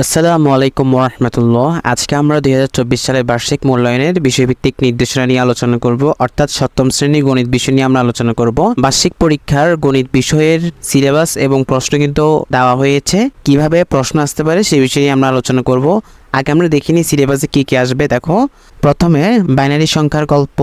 আসসালামু আলাইকুম রহমতুল্লাহ আজকে আমরা দুই হাজার চব্বিশ সালের বার্ষিক মূল্যায়নের বিষয়ভিত্তিক নির্দেশনা নিয়ে আলোচনা করব, অর্থাৎ সপ্তম শ্রেণির গণিত বিষয় নিয়ে আমরা আলোচনা করব। বার্ষিক পরীক্ষার গণিত বিষয়ের সিলেবাস এবং প্রশ্ন কিন্তু দেওয়া হয়েছে। কীভাবে প্রশ্ন আসতে পারে সেই বিষয় নিয়ে আমরা আলোচনা করব। আগে আমরা দেখিনি সিলেবাসে কী কী আসবে, দেখো। প্রথমে বাইনারি সংখ্যার গল্প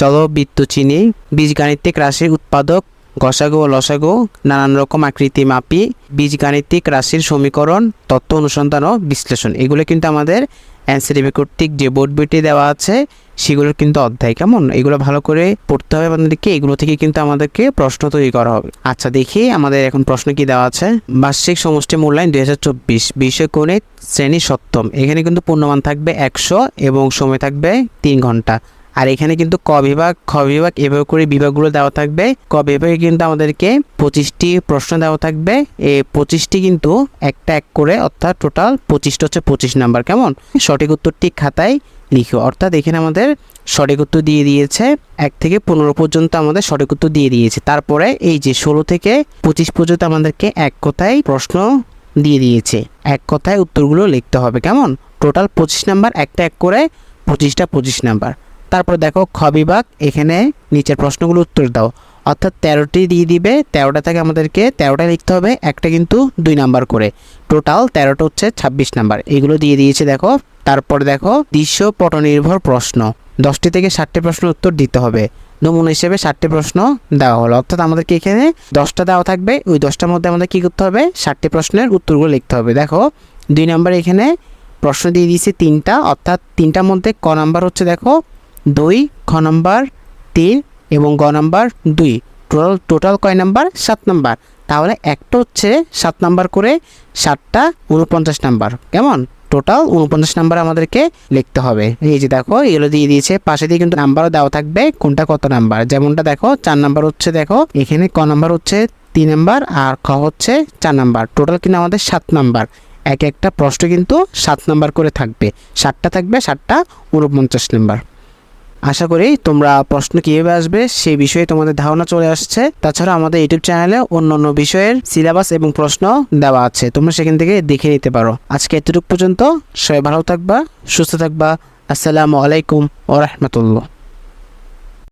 চলবৃত্ত চিনি, বীজগাণিতিক রাশির উৎপাদক গসাগু ও লসাগু, নানান রকম আকৃতি মাপি, বীজগাণিতিক রাশির সমীকরণ, তত্ত্ব অনুসন্ধান ও বিশ্লেষণ। এগুলো কিন্তু আমাদের অ্যান্সারিভি কর্তৃক যে বোর্ড বইটি দেওয়া আছে, সেগুলোর কিন্তু অধ্যায়। কেমন? এগুলো ভালো করে পড়তে হবে আমাদেরকে এগুলো থেকে কিন্তু আমাদেরকে প্রশ্ন তৈরি করা হবে। আচ্ছা দেখি আমাদের এখন প্রশ্ন কি দেওয়া আছে? বার্ষিক সমষ্টি মূল্যায়ন দুই হাজার চব্বিশ বিষয় গণিত, শ্রেণি সপ্তম। এখানে কিন্তু পূর্ণমান থাকবে একশো এবং সময় থাকবে তিন ঘণ্টা। আর এখানে কিন্তু ক বিভাগ, খ বিভাগ এভাবে করে বিভাগগুলো দেওয়া থাকবে। ক বিভাগে কিন্তু আমাদেরকে পঁচিশটি প্রশ্ন দেওয়া থাকবে। এই পঁচিশটি কিন্তু একটা এক করে, অর্থাৎ টোটাল পঁচিশটা হচ্ছে পঁচিশ নাম্বার। কেমন? সঠিক উত্তরটি খাতায় লিখো। অর্থাৎ এখানে আমাদের সঠিক উত্তর দিয়ে দিয়েছে, এক থেকে পনেরো পর্যন্ত আমাদের সঠিক উত্তর দিয়ে দিয়েছে। তারপরে এই যে ষোলো থেকে পঁচিশ পর্যন্ত আমাদেরকে এক কথায় প্রশ্ন দিয়ে দিয়েছে। এক কথায় উত্তরগুলো লিখতে হবে। কেমন? টোটাল পঁচিশ নাম্বার, একটা এক করে, পঁচিশটা পঁচিশ নাম্বার। তারপর দেখো খ বিভাগ, এখানে নিচের প্রশ্নগুলো উত্তর দাও। অর্থাৎ তেরোটি দিয়ে দিবে, তেরোটা থেকে আমাদেরকে তেরোটা লিখতে হবে, একটা কিন্তু দুই নাম্বার করে। টোটাল তেরোটা হচ্ছে ছাব্বিশ নাম্বার। এগুলো দিয়ে দিয়েছে দেখো, তারপর দেখো দৃশ্য পটনির্ভর প্রশ্ন। দশটি থেকে ষাটটি প্রশ্ন উত্তর দিতে হবে। নমুনা হিসেবে ষাটটি প্রশ্ন দেওয়া হলো। অর্থাৎ আমাদেরকে এখানে দশটা দেওয়া থাকবে, ওই দশটার মধ্যে আমাদের কী করতে হবে? ষাটটি প্রশ্নের উত্তরগুলো লিখতে হবে। দেখো, দুই নাম্বার এখানে প্রশ্ন দিয়ে দিয়েছে তিনটা, অর্থাৎ তিনটার মধ্যে ক নাম্বার হচ্ছে দেখো দুই, খ নম্বর, তিন এবং গ নম্বর, দুই। টোটাল টোটাল কয় নাম্বার? সাত নাম্বার। তাহলে একটা হচ্ছে সাত নাম্বার করে সাতটা উনপঞ্চাশ নাম্বার। কেমন? টোটাল উনপঞ্চাশ নাম্বার আমাদেরকে লিখতে হবে। এই যে দেখো, এগুলো দিয়ে দিয়েছে। পাশে দিয়ে কিন্তু নাম্বারও দেওয়া থাকবে, কোনটা কত নাম্বার যেমনটা দেখো, চার নাম্বার হচ্ছে দেখো, এখানে ক নাম্বার হচ্ছে তিন নাম্বার আর খ হচ্ছে চার নাম্বার। টোটাল কিন্তু আমাদের সাত নাম্বার। এক একটা প্রশ্ন কিন্তু সাত নাম্বার করে থাকবে। সাতটা থাকবে, সাতটা উনপঞ্চাশ নাম্বার। আশা করি তোমরা প্রশ্ন কীভাবে আসবে সেই বিষয়ে তোমাদের ধারণা চলে আসছে। তাছাড়া আমাদের ইউটিউব চ্যানেলে অন্য অন্য বিষয়ের সিলেবাস এবং প্রশ্ন দেওয়া আছে। তোমরা সেখান থেকে দেখে নিতে পারো। আজকে এতটুকু পর্যন্ত সবাই ভালো থাকবা, সুস্থ থাকবা। আসসালামু আলাইকুম ও রহমতুল্লাহ।